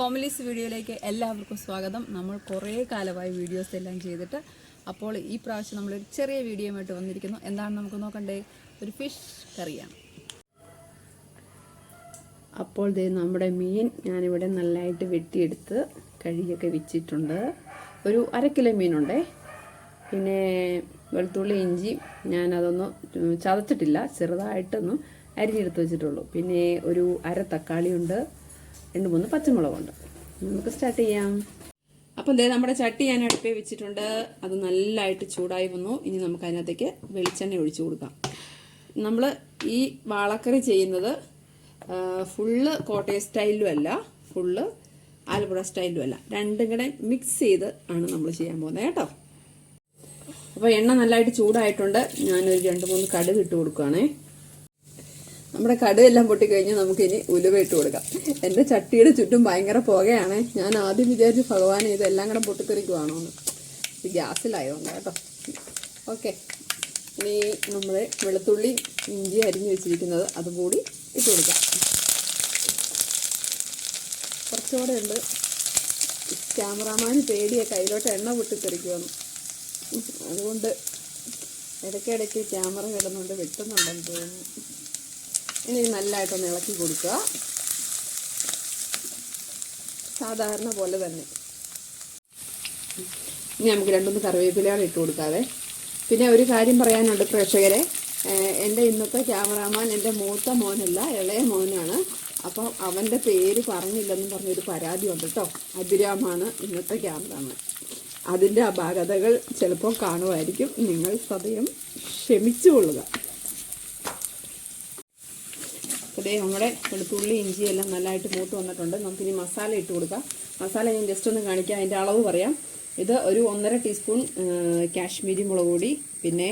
ഹോംലീസ് വീഡിയോയിലേക്ക് എല്ലാവർക്കും സ്വാഗതം. നമ്മൾ കുറേ കാലമായി വീഡിയോസ് എല്ലാം ചെയ്തിട്ട് അപ്പോൾ ഈ പ്രാവശ്യം നമ്മളൊരു ചെറിയ വീഡിയോയുമായിട്ട് വന്നിരിക്കുന്നു. എന്താണ് നമുക്ക് നോക്കണ്ടേ? ഒരു ഫിഷ് കറിയാണ്. അപ്പോൾ ദേ നമ്മുടെ മീൻ ഞാനിവിടെ നല്ലതായിട്ട് വെട്ടിയെടുത്ത് കഴുകിയൊക്കെ വെച്ചിട്ടുണ്ട്. ഒരു അര കിലോ മീനുണ്ടേ. പിന്നെ വെളുത്തുള്ളി ഇഞ്ചി ഞാനതൊന്ന് ചതച്ചിട്ടില്ല. ചെറുതായിട്ടൊന്ന് അരിഞ്ഞെടുത്ത് വെച്ചിട്ടുള്ളൂ. പിന്നെ ഒരു അര തക്കാളിയുണ്ട്. രണ്ട് മൂന്ന് പച്ചമുളകുണ്ട്. നമുക്ക് സ്റ്റാർട്ട് ചെയ്യാം. അപ്പം ദേ നമ്മുടെ ചട്ടി ഞാൻ അടുപ്പേ വെച്ചിട്ടുണ്ട്. അത് നല്ലതായിട്ട് ചൂടായി വന്നു. ഇനി നമുക്ക് അതിനകത്തേക്ക് വെളിച്ചെണ്ണ ഒഴിച്ചു കൊടുക്കാം. നമ്മൾ ഈ വാളക്കറി ചെയ്യുന്നത് ഫുള്ള് കോട്ടയം സ്റ്റൈലിലും അല്ല ഫുള്ള് ആലപ്പുഴ സ്റ്റൈലും അല്ല. രണ്ടും കൂടെ മിക്സ് ചെയ്ത് ആണ് നമ്മൾ ചെയ്യാൻ പോകുന്നത് കേട്ടോ. അപ്പോൾ എണ്ണ നല്ലതായിട്ട് ചൂടായിട്ടുണ്ട്. ഞാനൊരു രണ്ട് മൂന്ന് കടുക് ഇട്ട് കൊടുക്കുകയാണേ നമ്മുടെ കടുകെല്ലാം പൊട്ടിക്കഴിഞ്ഞ് നമുക്കിനി ഉലുവ ഇട്ട് കൊടുക്കാം. എന്റെ ചട്ടിയുടെ ചുറ്റും ഭയങ്കര പുകയാണ്. ഞാൻ ആദ്യം വിചാരിച്ചു ഭഗവാൻ ഇതെല്ലാം കൂടെ പൊട്ടിത്തെറിക്കുവാണോ എന്ന്. ഇത് ഗ്യാസിലായതുകൊണ്ട് കേട്ടോ. ഓക്കെ. ഇനി നമ്മൾ വെളുത്തുള്ളി ഇഞ്ചി അരിഞ്ഞ് വെച്ചിരിക്കുന്നത് അതും കൂടി ഇട്ട് കൊടുക്കാം. കുറച്ചുകൂടെ ഉണ്ട്. ക്യാമറാമാൻ പേടിയ കയ്യിലോട്ട് എണ്ണ പൊട്ടിത്തെറിക്കുമെന്ന് അതുകൊണ്ട് ഇടയ്ക്കിടയ്ക്ക് ക്യാമറ കിടന്നുകൊണ്ട് വെട്ടുന്നുണ്ടെന്ന് തോന്നുന്നു. ഇനി നല്ലതായിട്ടൊന്ന് ഇളക്കി കൊടുക്കുക. സാധാരണ പോലെ തന്നെ. ഇനി നമുക്ക് രണ്ടൊന്ന് കറിവേപ്പിലയാണ് ഇട്ട് കൊടുക്കാതെ പിന്നെ ഒരു കാര്യം പറയാനുണ്ട് പ്രേക്ഷകരെ. എന്റെ ഇന്നത്തെ ക്യാമറാമാൻ എന്റെ മൂത്ത മോനല്ല ഇളയ മോനാണ്. അപ്പോൾ അവന്റെ പേര് പറഞ്ഞില്ലെന്ന് പറഞ്ഞൊരു പരാതി ഉണ്ട് കേട്ടോ. അഭിരാമാണ് ഇന്നത്തെ ക്യാമറാമാൻ. അതിന്റെ അപാകതകൾ ചിലപ്പോൾ കാണുമായിരിക്കും. നിങ്ങൾ സദയം ക്ഷമിച്ചുകൊള്ളുക അതേ നമ്മുടെ വെളുത്തുള്ളി ഇഞ്ചി എല്ലാം നല്ലതായിട്ട് മൂത്ത് വന്നിട്ടുണ്ട്. നമുക്കിനി മസാല ഇട്ട് കൊടുക്കാം. മസാല ഞാൻ ജസ്റ്റ് ഒന്ന് കാണിക്കാം. അതിന്റെ അളവ് പറയാം. ഇത് ഒരു ഒന്നര ടീസ്പൂൺ കാശ്മീരി മുളക് പൊടി പിന്നെ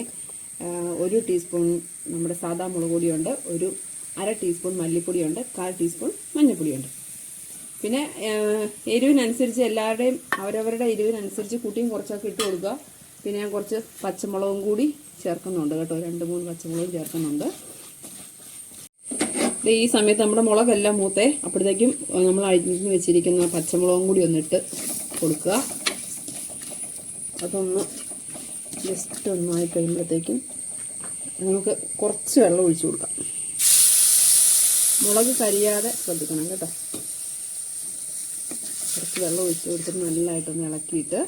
ഒരു ടീസ്പൂൺ നമ്മുടെ സാദാ മുളക് പൊടിയുണ്ട് ഒരു അര ടീസ്പൂൺ മല്ലിപ്പൊടിയുണ്ട് കാൽ ടീസ്പൂൺ മഞ്ഞൾപ്പൊടിയുണ്ട്. പിന്നെ എരിവിനനുസരിച്ച് എല്ലാവരുടെയും അവരവരുടെ എരിവിനനുസരിച്ച് കൂട്ടിയും കുറച്ചൊക്കെ ഇട്ട് കൊടുക്കുക. പിന്നെ ഞാൻ കുറച്ച് പച്ചമുളകും കൂടി ചേർക്കുന്നുണ്ട് കേട്ടോ. രണ്ട് മൂന്ന് പച്ചമുളകും ചേർക്കുന്നുണ്ട്. ദേ ഈ സമയത്ത് നമ്മുടെ മുളകെല്ലാം മൂത്തേ അപ്പോഴത്തേക്കും നമ്മൾ അരിഞ്ഞ് വെച്ചിരിക്കുന്ന പച്ചമുളകും കൂടി ഒന്നിട്ട് കൊടുക്കുക. അതൊന്ന് ജസ്റ്റ് ഒന്നായി കഴിയുമ്പോഴത്തേക്കും നമുക്ക് കുറച്ച് വെള്ളം ഒഴിച്ചു കൊടുക്കാം. മുളക് കരിയാതെ ശ്രദ്ധിക്കണം കേട്ടോ. കുറച്ച് വെള്ളം ഒഴിച്ച് കൊടുത്തിട്ട് നല്ലതായിട്ടൊന്ന് ഇളക്കിയിട്ട്.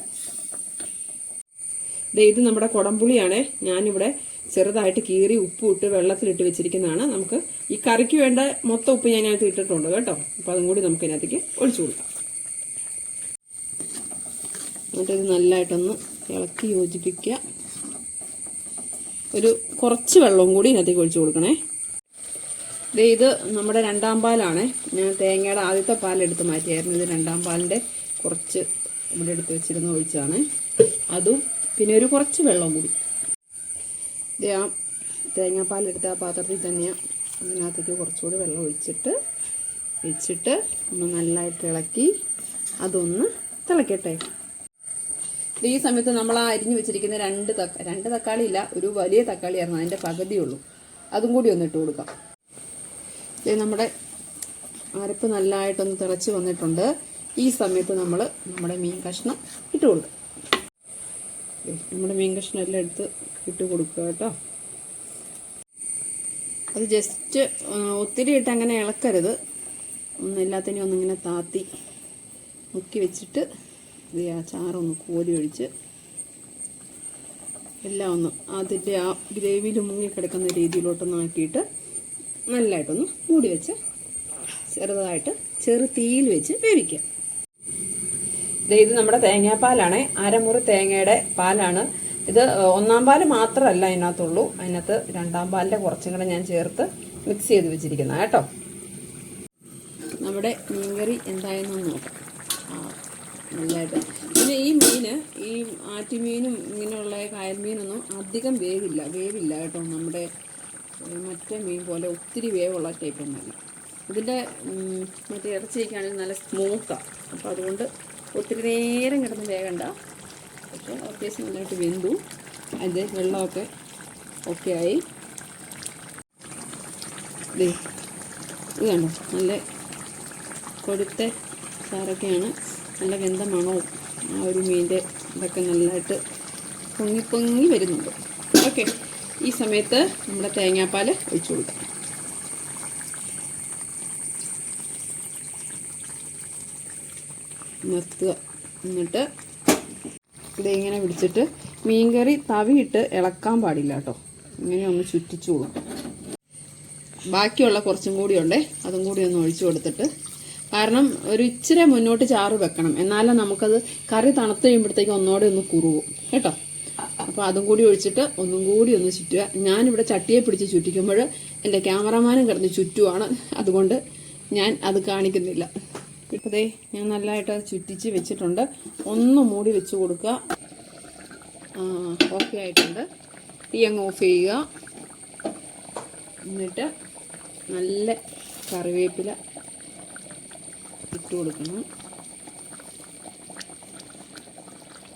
ഇത് നമ്മുടെ കുടംപുളിയാണ്. ഞാനിവിടെ ചെറുതായിട്ട് കീറി ഉപ്പ് ഇട്ട് വെള്ളത്തിലിട്ട് വെച്ചിരിക്കുന്നതാണ്. നമുക്ക് ഈ കറിക്ക് വേണ്ട മൊത്തം ഉപ്പ് ഞാൻ അതിനകത്ത് ഇട്ടിട്ടുണ്ട് കേട്ടോ. അപ്പോൾ അതും കൂടി നമുക്ക് ഇതിനകത്തേക്ക് ഒഴിച്ചു കൊടുക്കാം. എന്നിട്ട് ഇത് നല്ലതായിട്ടൊന്ന് ഇളക്കി യോജിപ്പിക്കുക. ഒരു കുറച്ച് വെള്ളവും കൂടി ഇതിനകത്തേക്ക് ഒഴിച്ചു കൊടുക്കണേ. ഇത് നമ്മുടെ രണ്ടാം പാലാണ്. ഞാൻ തേങ്ങയുടെ ആദ്യത്തെ പാലെടുത്ത് മാറ്റിയായിരുന്നു. ഇത് രണ്ടാം പാലിന്റെ കുറച്ച് ഇവിടെ എടുത്ത് വെച്ചിരുന്ന് ഒഴിച്ചാണ്. അതും പിന്നെ ഒരു കുറച്ച് വെള്ളം കൂടി. ആ തേങ്ങാപ്പാലെടുത്ത് ആ പാത്രത്തിൽ തന്നെയാണ് അതിനകത്തേക്ക് കുറച്ചുകൂടി വെള്ളം ഒഴിച്ചിട്ട് വെച്ചിട്ട് ഒന്ന് നല്ലതായിട്ട് ഇളക്കി അതൊന്ന് തിളക്കട്ടെ. ഈ സമയത്ത് നമ്മൾ ആ അരിഞ്ഞു വെച്ചിരിക്കുന്ന രണ്ട് തക്ക രണ്ട് തക്കാളി ഇല്ല ഒരു വലിയ തക്കാളിയായിരുന്നു അതിന്റെ പകുതിയുള്ളൂ അതും കൂടി ഒന്ന് ഇട്ട് കൊടുക്കാം നമ്മുടെ അരപ്പ് നല്ലതായിട്ടൊന്ന് തിളച്ച് വന്നിട്ടുണ്ട്. ഈ സമയത്ത് നമ്മൾ നമ്മുടെ മീൻ കഷ്ണം ഇട്ട് കൊടുക്കാം. നമ്മുടെ മീൻ കഷ്ണം എല്ലാം എടുത്ത് ഇട്ട് കൊടുക്കുക കേട്ടോ. അത് ജസ്റ്റ് ഒത്തിരി ഇട്ട് അങ്ങനെ ഇളക്കരുത്. ഒന്ന് എല്ലാത്തിനെയും ഒന്നിങ്ങനെ താത്തി മുക്കി വെച്ചിട്ട് ഇത് ആ ചാറൊന്ന് കോരി ഒഴിച്ച് എല്ലാം ഒന്ന് അതിന്റെ ആ ഗ്രേവിയിൽ മുങ്ങിക്കിടക്കുന്ന രീതിയിലോട്ടൊന്ന് ആക്കിയിട്ട് നല്ലതായിട്ടൊന്ന് മൂടി വെച്ച് ചെറുതായിട്ട് ചെറു തീയിൽ വെച്ച് വേവിക്കുക. ഇത് നമ്മുടെ തേങ്ങാപ്പാലാണ്. അരമുറി തേങ്ങയുടെ പാലാണ്. ഇത് ഒന്നാം പാൽ മാത്രമല്ല അതിനകത്തുള്ളൂ. അതിനകത്ത് രണ്ടാം പാലിന്റെ കുറച്ചും കൂടെ ഞാൻ ചേർത്ത് മിക്സ് ചെയ്ത് വെച്ചിരിക്കുന്നത് കേട്ടോ. നമ്മുടെ മീൻകറി എന്തായെന്ന് നോക്കാം. നല്ലതായിട്ട് പിന്നെ ഈ മീൻ ഈ ആറ്റുമീനും ഇങ്ങനെയുള്ള കായൽ മീനൊന്നും അധികം വേവില്ല. വേവില്ല കേട്ടോ. നമ്മുടെ മറ്റേ മീൻ പോലെ ഒത്തിരി വേവുള്ള ടൈപ്പൊന്നുമല്ല ഇതിന്റെ മറ്റേ ഇറച്ചിയൊക്കെ ആണെങ്കിൽ നല്ല സ്മൂത്താണ് അപ്പോൾ അതുകൊണ്ട് ഒത്തിരി നേരം കിടന്ന് വേകണ്ട പക്ഷേ അത്യാവശ്യം നന്നായിട്ട് വെന്തു. അതിന്റെ വെള്ളമൊക്കെ ഓക്കെ ആയി. ഇത് കണ്ടോ? നല്ല കൊടുത്ത ചാറൊക്കെയാണ്. നല്ല വെന്ത മണവും ആ ഒരു മീന്റെ ഇതൊക്കെ നല്ലതായിട്ട് പൊങ്ങി പൊങ്ങി വരുന്നുണ്ട്. ഓക്കെ ഈ സമയത്ത് നമ്മുടെ തേങ്ങാപ്പാൽ ഒഴിച്ചു കൊടുക്കാം. നിർത്തുക എന്നിട്ട് ഇതിങ്ങനെ പിടിച്ചിട്ട് മീൻകറി തവിയിട്ട് ഇളക്കാൻ പാടില്ല കേട്ടോ. ഇങ്ങനെ ഒന്ന് ചുറ്റിച്ചു ബാക്കിയുള്ള കുറച്ചും കൂടി ഉണ്ടേ അതും കൂടി ഒന്ന് ഒഴിച്ചു കൊടുത്തിട്ട്. കാരണം ഒരു ഇച്ചിരി മുന്നോട്ട് ചാറ് വെക്കണം. എന്നാലും നമുക്കത് കറി തണുത്ത് കഴിയുമ്പോഴത്തേക്ക് ഒന്നോടെ ഒന്ന് കുറുവും. കേട്ടോ? അപ്പോൾ അതും കൂടി ഒഴിച്ചിട്ട് ഒന്നും കൂടി ഒന്ന് ചുറ്റുക. ഞാനിവിടെ ചട്ടിയെ പിടിച്ച് ചുറ്റിക്കുമ്പോൾ എന്റെ ക്യാമറമാനും കിടന്ന് ചുറ്റുവാണ്. അതുകൊണ്ട് ഞാൻ അത് കാണിക്കുന്നില്ല. ഇപ്പോഴേ ഞാൻ നല്ലതായിട്ട് അത് ചുറ്റിച്ച് വെച്ചിട്ടുണ്ട്. ഒന്ന് മൂടി വെച്ച് കൊടുക്കുക. ഓക്കെ ആയിട്ടുണ്ട്. തീ അങ്ങ് ഓഫ് ചെയ്യുക. എന്നിട്ട് നല്ല കറിവേപ്പില ഇട്ട് കൊടുക്കണം.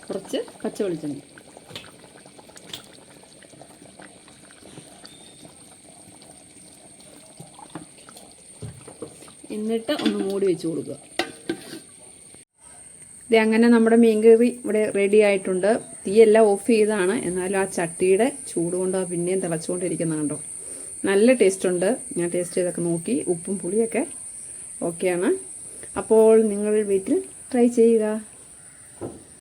കുറച്ച് പച്ച വെളിച്ചെണ്ണ എന്നിട്ട് ഒന്ന് മൂടി വെച്ച് കൊടുക്കുക. ഇത് അങ്ങനെ നമ്മുടെ മീൻകറി ഇവിടെ റെഡി ആയിട്ടുണ്ട്. തീയെല്ലാം ഓഫ് ചെയ്താണ്. എന്നാലും ആ ചട്ടിയുടെ ചൂട് കൊണ്ട് ആ പിന്നെയും തിളച്ചുകൊണ്ടിരിക്കുന്ന കണ്ടോ? നല്ല ടേസ്റ്റ് ഉണ്ട്. ഞാൻ ടേസ്റ്റ് ചെയ്തൊക്കെ നോക്കി. ഉപ്പും പുളിയൊക്കെ ഓക്കെയാണ് അപ്പോൾ നിങ്ങൾ വീട്ടിൽ ട്രൈ ചെയ്യുക.